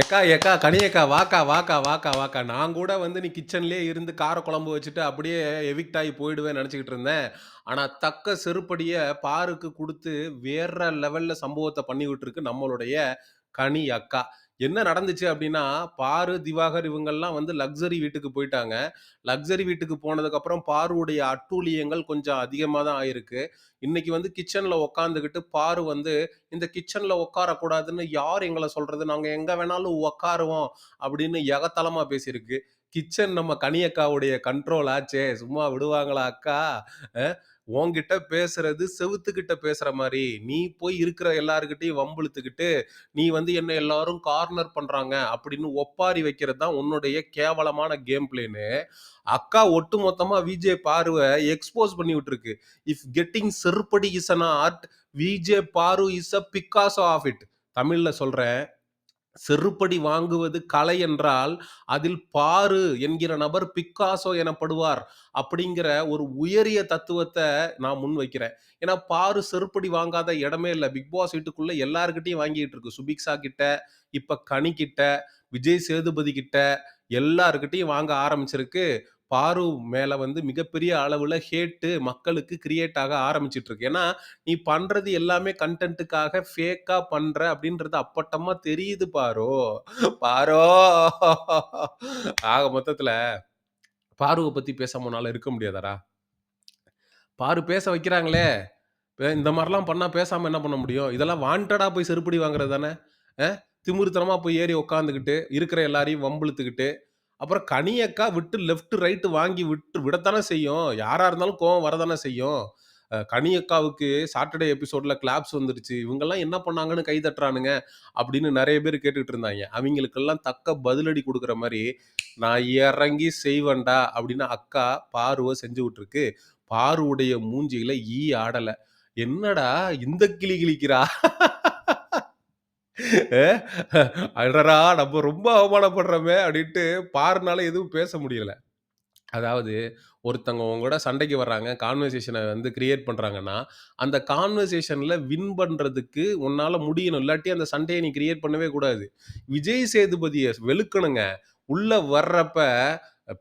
எக்கா எக்கா கனியக்கா வாக்கா வாக்கா வாக்கா வாக்கா. நான் கூட வந்து நீ கிச்சன்லயே இருந்து கார குழம்பு வச்சுட்டு அப்படியே எவிக்ட் ஆகி போயிடுவேன் நினச்சிக்கிட்டு இருந்தேன். ஆனால் தக்க செருப்படியை பாருக்கு கொடுத்து வேற லெவலில் சம்பவத்தை பண்ணிக்கிட்டு இருக்கு நம்மளுடைய கனி அக்கா. என்ன நடந்துச்சு அப்படின்னா பாரு திவாகர் இவங்கெல்லாம் வந்து லக்ஸரி வீட்டுக்கு போயிட்டாங்க. லக்ஸரி வீட்டுக்கு போனதுக்கப்புறம் பாருவுடைய அட்டூழியங்கள் கொஞ்சம் அதிகமாக தான் ஆயிருக்கு. இன்னைக்கு வந்து கிச்சனில் உக்காந்துக்கிட்டு பாரு வந்து இந்த கிச்சனில் உட்காரக்கூடாதுன்னு யார் எங்களை சொல்றது? நாங்கள் எங்கே வேணாலும் உட்காருவோம் அப்படின்னு எகத்தலமாக பேசியிருக்கு. கிச்சன் நம்ம கனியக்காவுடைய கண்ட்ரோல் ஆச்சே சும்மா விடுவாங்களா அக்கா? அஹ், உன்கிட்ட பேசுறது செவுத்துக்கிட்ட பேசுற மாதிரி நீ போய் இருக்கிற எல்லாருக்கிட்டையும் வம்பிழுத்துக்கிட்டு நீ வந்து என்ன எல்லாரும் கார்னர் பண்றாங்க? அப்படின்னு ஒப்பாரி வைக்கிறது தான் உன்னுடைய கேவலமான கேம் பிளேன்னு அக்கா ஒட்டு மொத்தமா விஜே பார்வை எக்ஸ்போஸ் பண்ணி விட்டுருக்கு. இஃப் கெட்டிங் செருப்படி is an art VJ Paaru is a because of it தமிழ்ல சொல்றேன் செருப்படி வாங்குவது கலை என்றால் அதில் பாரு என்கிற நபர் பிக்காசோ எனப்படுவார் அப்படிங்கிற ஒரு உயரிய தத்துவத்தை நான் முன் வைக்கிறேன். ஏன்னா பாரு செருப்படி வாங்காத இடமே இல்லை. பிக் பாஸ் வீட்டுக்குள்ள எல்லாருக்கிட்டையும் வாங்கிட்டு இருக்கு. சுபிக்ஷா கிட்ட இப்ப கனி கிட்ட விஜய் சேதுபதி கிட்ட எல்லாருக்கிட்டையும் வாங்க ஆரம்பிச்சிருக்கு. பாரு மேல வந்து மிகப்பெரிய அளவுல ஹேட்டு மக்களுக்கு கிரியேட் ஆக ஆரம்பிச்சிட்டு இருக்கு ஏன்னா நீ பண்றது எல்லாமே கண்டென்ட்டுக்காக ஃபேக்கா பண்ற அப்படின்றது அப்பட்டமா தெரியுது பாரோ. பாரோ. ஆக மொத்தத்துல பாருவை பத்தி பேசாம உன்னால இருக்க முடியாதாடா? பாரு பேச வைக்கிறாங்களே. பே- இந்த மாதிரிலாம் பண்ணா பேசாம என்ன பண்ண முடியும்? இதெல்லாம் வாண்டடா போய் செருப்படி வாங்குறது தானே? அஹ்? போய் ஏறி உட்காந்துக்கிட்டு இருக்கிற எல்லாரையும் வம்பிழுத்துக்கிட்டு அப்புறம் கனியக்கா விட்டு லெஃப்ட் ரைட்டு வாங்கி விட்டு விடத்தானே செய்யும். யாரா இருந்தாலும் கோவம் வரதானே செய்யும். அஹ் கனியக்காவுக்கு சாட்டர்டே எபிசோட்ல கிளாப்ஸ் வந்துருச்சு. இவங்கெல்லாம் என்ன பண்ணாங்கன்னு கை தட்டுறானுங்க அப்படின்னு நிறைய பேர் கேட்டுக்கிட்டு இருந்தாங்க. அவங்களுக்கெல்லாம் தக்க பதிலடி கொடுக்குற மாதிரி நான் இறங்கி செய்வேன்டா அப்படின்னு அக்கா பார்வை செஞ்சு விட்டுருக்கு. பாருவுடைய மூஞ்சியில ஈ ஆடலை. என்னடா இந்த கிளி கிளிக்கிறா? அடரா நம்ம ரொம்ப அவமானப்படுறோமே அப்படின்ட்டு பாருனால எதுவும் பேச முடியல. அதாவது ஒருத்தவங்க உங்க கூட சண்டைக்கு வர்றாங்க கான்வர்சேஷனை வந்து கிரியேட் பண்ணுறாங்கன்னா அந்த கான்வர்சேஷனில் வின் பண்ணுறதுக்கு உன்னால் முடியணும். இல்லாட்டி அந்த சண்டையை நீ கிரியேட் பண்ணவே கூடாது. விஜய் சேதுபதியை வெளுக்கணுங்க. உள்ளே வர்றப்ப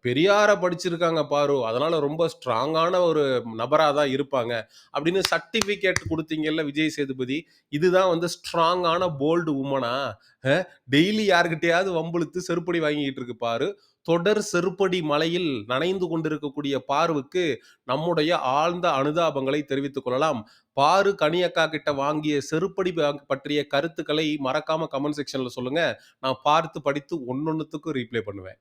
பெரியார படிச்சிருக்காங்க பாரு. அதனால ரொம்ப ஸ்ட்ராங்கான ஒரு நபரா தான் இருப்பாங்க. அப்படின்னு சர்டிபிகேட் கொடுத்தீங்கல்ல விஜய் சேதுபதி. இதுதான் வந்து ஸ்ட்ராங்கான போல்டு உமனா டெய்லி யாருக்கிட்டையாவது வம்புழுத்து செருப்படி வாங்கிட்டு இருக்கு பாரு. தொடர் செருப்படி மலையில் நனைந்து கொண்டிருக்கக்கூடிய பார்வுக்கு நம்முடைய ஆழ்ந்த அனுதாபங்களை தெரிவித்துக் கொள்ளலாம். பாரு கனியக்கா கிட்ட வாங்கிய செருப்படி பற்றிய கருத்துக்களை மறக்காம கமெண்ட் செக்ஷன்ல சொல்லுங்க. நான் பார்த்து படித்து ஒன்னொன்னுத்துக்கும் ரீப்ளை பண்ணுவேன்.